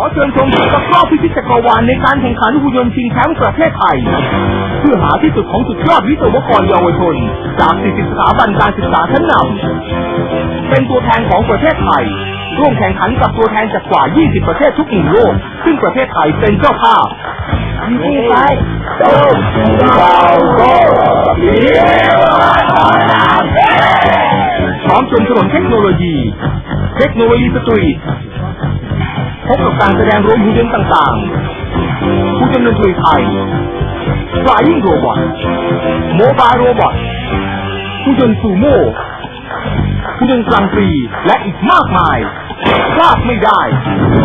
อเชิญชมตะกร้อพิชิตจักรวาลในการแข่งขันหุ่นยนต์ชิงแชมป์ประเทศไทย เพื่อหาที่สุดของสุดยอดวิศวกรเยาวชน จาก 40 สถาบันการศึกษาชั้นนำเป็นตัวแทนของประเทศไทย ร่วมแข่งขันกับตัวแทนจากกว่า 20 ประเทศทุกมุมโลก ซึ่งประเทศไทยเป็นเจ้าภาพนี่ไปพร้อมชมถนนเทคโนโลยี เทคโนโลยีสตรีท พบกับการแสดงรวมหุ่นยนต์ต่างๆหุ่นยนต์นตรีไทย Flying Robot Mobile Robot หุ่นยนต์ซูโม่หุ่นยนต์กลางฟีและอีกมากมายพลาดไม่ได้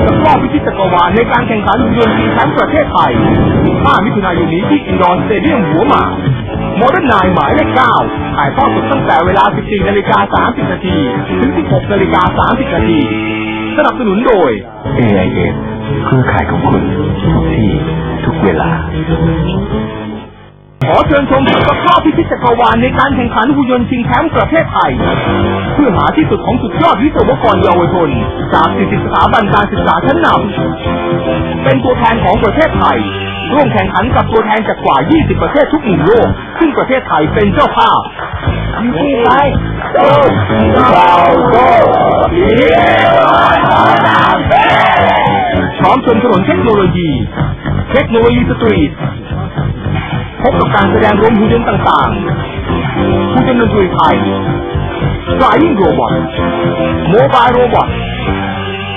ตะกร้อพิชิตจักรวาลในการแข่งขันหุ่นยนต์ชิงแชมป์ประเทศไทย 5 มิถุนายนนี้ที่อินดอร์สเตเดียมหัวหมากโมเดิร์นไนหมายเลข9ถ่ายทอดสดตั้งแต่เวลา 14 นาฬิกา 30 นาที ถึง 16 นาฬิกา 30 นาที สนับสนุนโดย AIS เครือข่ายของคุณทุกที่ ทุกเวลา ขอเชิญชมตะกร้อพิชิตจักรวาลในการแข่งขันหุ่นยนต์ชิงแชมป์ประเทศไทย เพื่อหาที่สุดของสุดยอดวิศวกรเยาวชน จาก40สถาบันการศึกษาชั้นนำเป็นตัวแทนของประเทศไทย ร่วมแข่งขันกับตัวแทนจากกว่า 20 ประเทศทุกมุมโลก ซึ่งประเทศไทยเป็นเจ้าภาพนี่ไปพร้อ้อมชมถนนเทคโนโลยี เทคโนโลยีสตรีทพบกับการแสดงรวมหุ่นยนต์ต่างๆหุ่นยนต์ดนตรีไทย Flying Robot Mobile Robot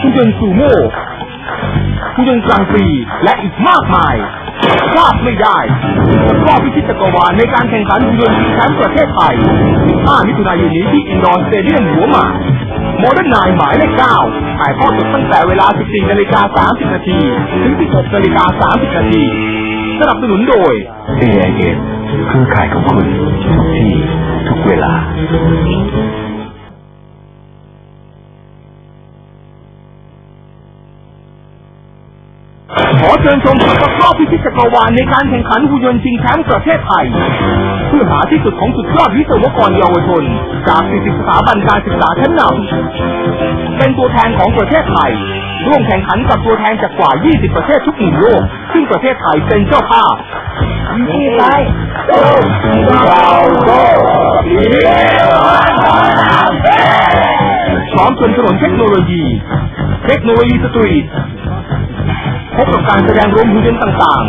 หุ่นยนต์ซูโม่หุ่นยนต์กลางฟรีและอีกมากมายพลาดไม่ได้ร้อพิชิตจักรวาลในการแข่งขันหุ่นยนต์แชมป์ประเทศไทย5มิถุนายนนี้ที่อินดอร์สเตเดียมหัวหมาก โมเดิร์นไนหมายเลข9ถ่ายทอดสดตั้งแต่เวลา 14นาฬิกา30นาทีถึง 16นาฬิกา30นาทีสนับสนุนโดย AIS เครือข่ายของคุณทุกที่ทุกเวลา อเชิญชมตะกร้อพิชิตจักรวาลในการแข่งขันหุ่นยนต์ชิงแชมป์ประเทศไทย เพื่อหาที่สุดของสุดยอดวิศวกรเยาวชน จาก 40 สถาบันการศึกษาชั้นนำเป็นตัวแทนของประเทศไทย ร่วมแข่งขันกับตัวแทนจากกว่า 20 ประเทศทุกมุมโลก ซึ่งประเทศไทยเป็นเจ้าภาพีไปพร้อมชมถนนเทคโนโลยี เทคโนโลยีสตรีท พบกับการแสดงรวมหุ่นยนต์ต่าง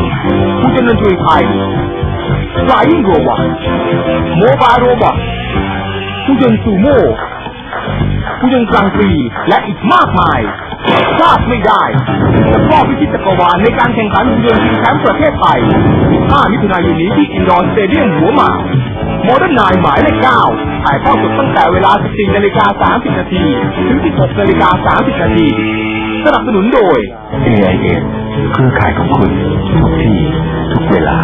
ๆหุ่นยนต์ดนตรีไทย Flying Robot Mobile Robot หุ่นยนต์ซูโม่หุ่นยนต์กลางฟรีและอีกมากมายพลาดไม่ได้ตะกร้อพิชิตจักรวาลในการแข่งขันหุ่นยนต์ชิงแชมป์ประเทศไทย 5 มิถุนายนนี้ที่อินดอร์สเตเดียมหัวหมากโมเดิร์นไนหมายเลข9ถ่ายทอดสดตั้งแต่เวลา 14นาฬิกา30นาทีถึง 16นาฬิกา30นาที สนับสนุนโดย AIS เครือข่ายของคุณทุกที่ ทุกเวลา